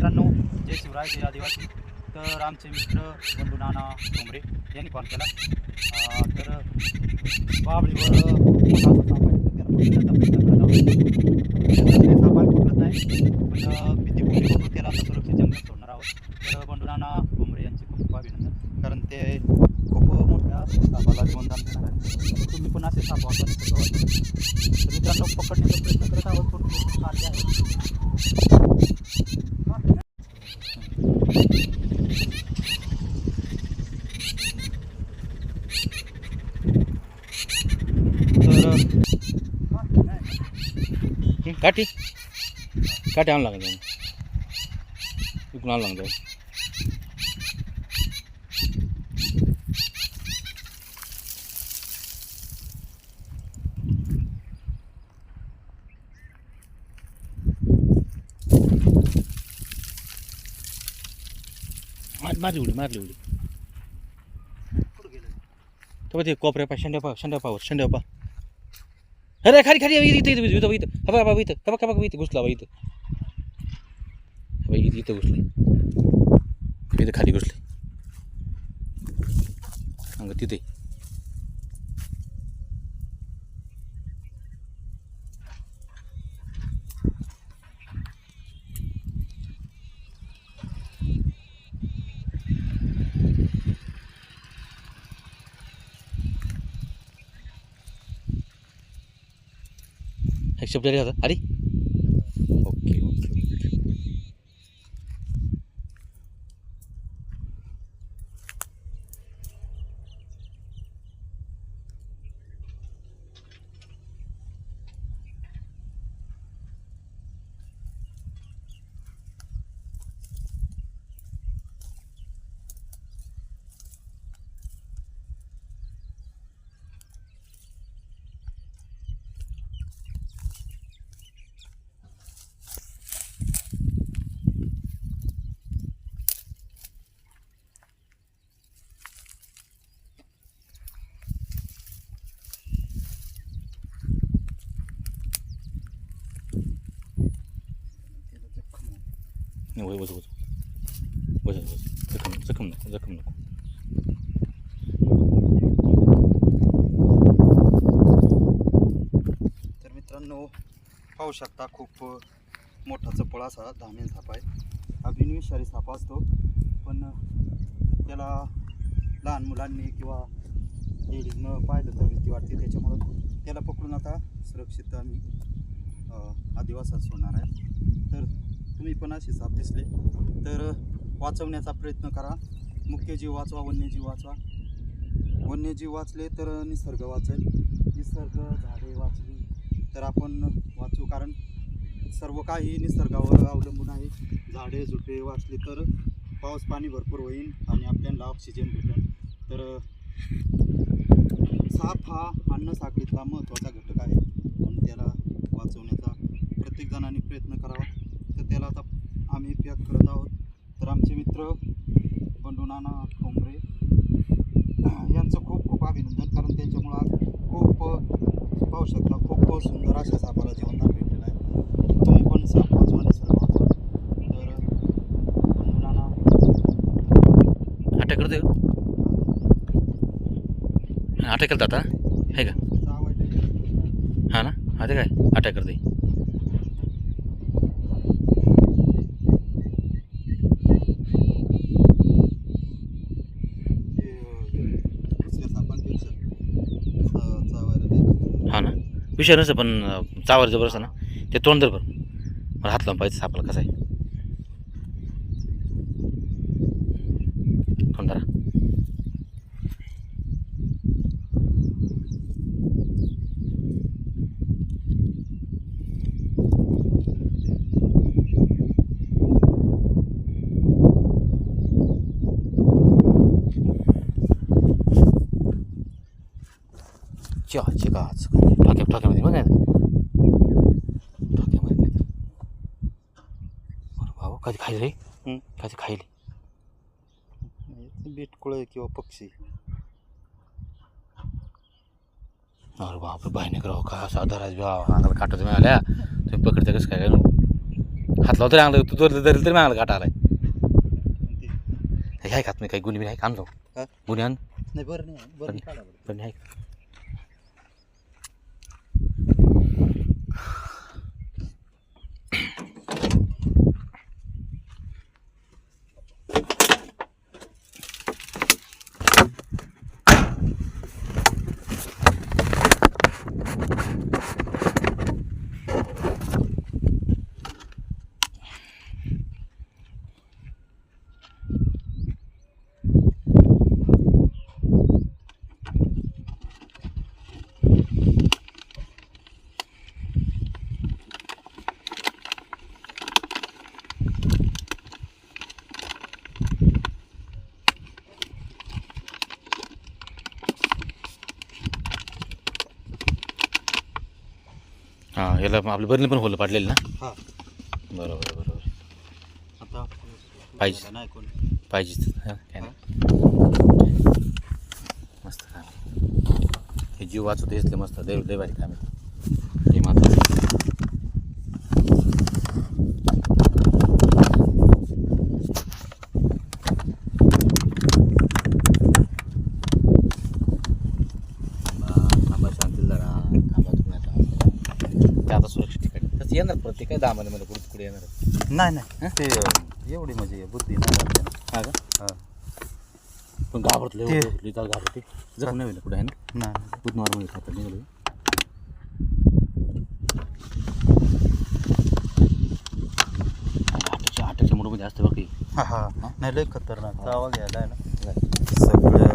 मित्रांनो जय शिवराय जय आदिवासी. तर आमचे मित्र बंधू नाना डोंगरे यांनी कॉल. केला तर बाबळीवर मोठा पकडत नाही. पण भीती भीतीपोटी बघून त्याला आता सुरक्षित जंगलात सोडणार आहोत. तर बंधू नाना डोंगरे यांचे खूप खूप अभिनंदन. कारण ते खूप मोठ्या सापाला जीवनदान देणार आहेत. तुम्ही पण असे साप वापरण्याचं मित्रांनो पकडण्याचा प्रयत्न करत आहोत. पण खूप सारे आहे तर काठी? काठी? आणावं लागेल. जाऊन इकडून आणावं लागेल. मारली उडी मारली उडी तो ते कोपऱ्या पा शेंड्या पा शेंड्या पावर शेंड्या पा अरे खाली खाली इथं इथं इथं इथं इथं. हबा बाबा इथं. हबा हबा इथं. घुसला बाबा इथं. इथं इथं घुसले. इथं खाली घुसले. अंग तिथे. शब्द होता अरे नाही बस बस बस बस जखम जखम नको जखम नको तर मित्रांनो पाहू शकता खूप मोठा चपळ असा धामेल साप आहे. हा बिनविषारी साप असतो. पण त्याला लहान मुलांनी किंवा लेडीजनं पाहिलं तर भीती वाटते. त्याच्यामुळं त्याला पकडून आता सुरक्षित आम्ही आदिवासात सोडणार आहे. तर तुम्ही पण असे साप दिसले. तर वाचवण्याचा प्रयत्न करा. मुख्य जीव वाचवा वन्यजीव वाचवा. वन्यजीव वाचले तर निसर्ग वाचेल. निसर्ग झाडे वाचली तर आपण वाचू. कारण सर्व काही निसर्गावर अवलंबून आहे. झाडे झुडपे वाचली तर पाऊस पाणी भरपूर होईल आणि आपल्याला ऑक्सिजन भेटेल. तर साप हा अन्न साखळीतला महत्त्वाचा घटक आहे. म्हणून त्याला वाचवण्याचा प्रत्येक जणांनी प्रयत्न करावा. तर त्याला आता आम्ही पॅक करत आहोत. तर आमचे मित्र बंडू नाना ठोंबरे यांचं खूप खूप अभिनंदन कारण त्यांच्यामुळं आज खूप पाहू शकता खूप सुंदर अशा सापाला जीवनदान भेटलेलं आहे. तुम्ही पण साप वाचवा तर बंडू नाना अटॅक करतोय अटॅक करता आता आहे का. हा ना? आता काय? अटॅक करते ते, अं, दुसऱ्या सापांपेक्षा चा- चावायला नाही. हा ना विषय नसतं पण चावर जबर असतं ना. ते तोंड तर पण मला हात लावून पाहिजे सापाला कसं आहे. तोंड च्या चिकाच ठोक्या ठोक्यामध्ये बघा ठोक्यामध्ये नाही. अरे बाबा कधी खायले रे. कधी खायले बिटकुळे किंवा पक्षी अरे बाप बाय नाही करावं का साधा राज अंगाला काटा तुम्ही आल्या तुम्ही पकडता कसं काय हात लावतो तरी अंगला तू तरी तरी तरी मागला काटा आलाय हे आहे का मी काही गुन्हे आहे का आणलो? गुन्हे आण नाही बरं नाही बरं नाही बरं. आहे हां याला आपल्या बरणी पण होलं पाडलेलं ना? हा. बरोबर बरोबर. आता पाहिजे. नाही कोण? पाहिजेच हां काय नाही. मस्त काम हे जीव वाचवते हेच लय मस्त लय भारी काम आहे. हे महत्वाचं थांबा थांबा शांतील जरा थांबा तुम्ही आता ते आता सुरक्षित ठिकाणी तसं येणार प्रत्येक काय दहा महिन्यामध्ये कुठे कुठे येणार? नाही नाही. ते एवढी म्हणजे बुद्धी नाही लागते ना. हा का? हा. पण घाबरतलं ते- लिहिता घाबरते जखम नाही होईल कुठे आहे ना? नाही. खूप नॉर्मल खातं निघालो आटाच्या आटाच्या मोडमध्ये असतं बघ हा हा. नाही लय खतरनाक आवाज यायला आहे ना. काही सगळं